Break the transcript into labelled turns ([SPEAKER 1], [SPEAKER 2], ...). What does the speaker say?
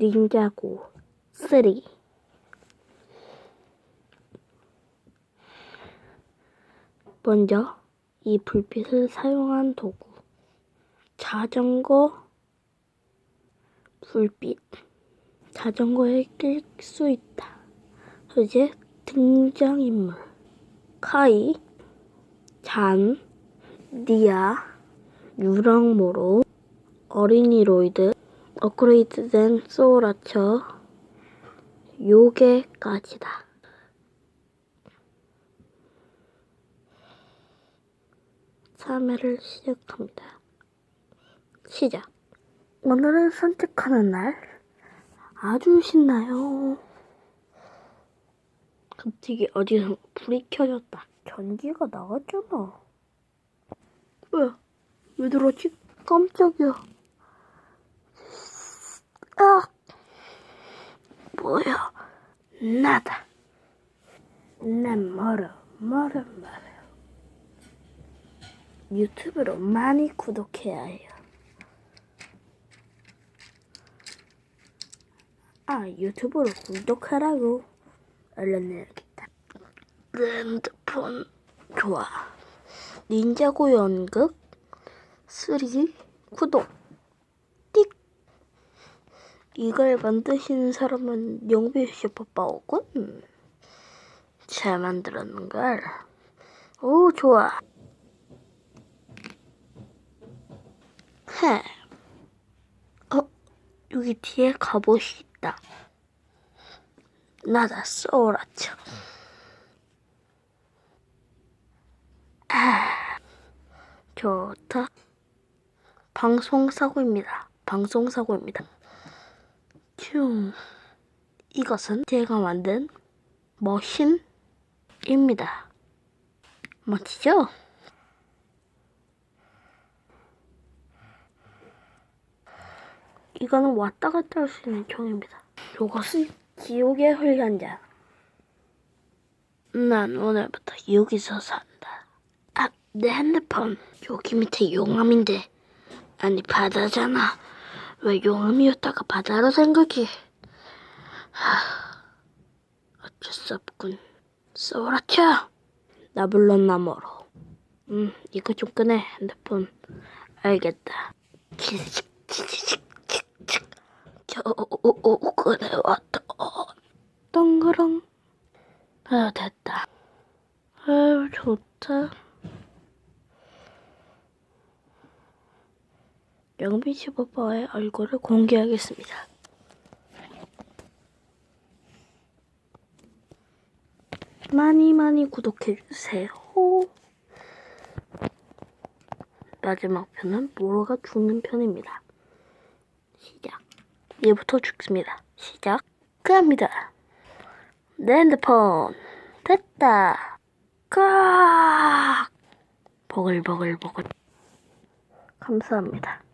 [SPEAKER 1] 닌자고 3 먼저 이 불빛을 사용한 도구 자전거 불빛 자전거에 낄 수 있다. 이제 등장인물 카이 잔 니아 유랑모로 어린이 로이드 업그레이드된 소울아처 요괴까지다. 참여를 시작합니다. 시작. 오늘은 산책하는 날. 아주 신나요. 갑자기 어디서 불이 켜졌다. 전기가 나갔잖아. 뭐야? 왜 들었지? 깜짝이야. 아! 뭐야? 나다. 난 멀어, 멀어, 멀어. 유튜브로 많이 구독해야 해요. 아, 유튜브로 구독하라고. 얼른 내야겠다. 핸드폰 좋아. 닌자고 연극 3 구독. 띡. 이걸 만드시는 사람은 영비 슈퍼파워군. 잘 만들었는걸. 오, 좋아. 헤. 어, 여기 뒤에 갑옷이 있다. 나다 쏘라쳐. 아, 좋다. 방송사고입니다. 방송사고입니다. 슝. 이것은 제가 만든 머신입니다. 멋지죠? 이거는 왔다 갔다 할 수 있는 총입니다. 이것은 지옥의 훈련자. 난 오늘부터 여기서 산다. 아, 내 핸드폰. 여기 밑에 용암인데. 아니, 바다잖아. 왜 용암이었다가 바다로 된 거지? 하, 어쩔 수 없군. 쏘라쳐! 나 불렀나 뭐로. 음, 이거 좀 끄네, 핸드폰. 알겠다. 치직, 치직, 치직. 저, 오, 그래, 왔다. 동그랑. 아, 됐다. 아유, 좋다. 영빈 슈퍼파워의 얼굴을 공개하겠습니다. 많이 많이 구독해주세요. 마지막 편은 모로가 죽는 편입니다. 시작. 얘부터 죽습니다. 시작. 갑니다. 내 핸드폰 됐다. 깍. 버글버글버글. 감사합니다.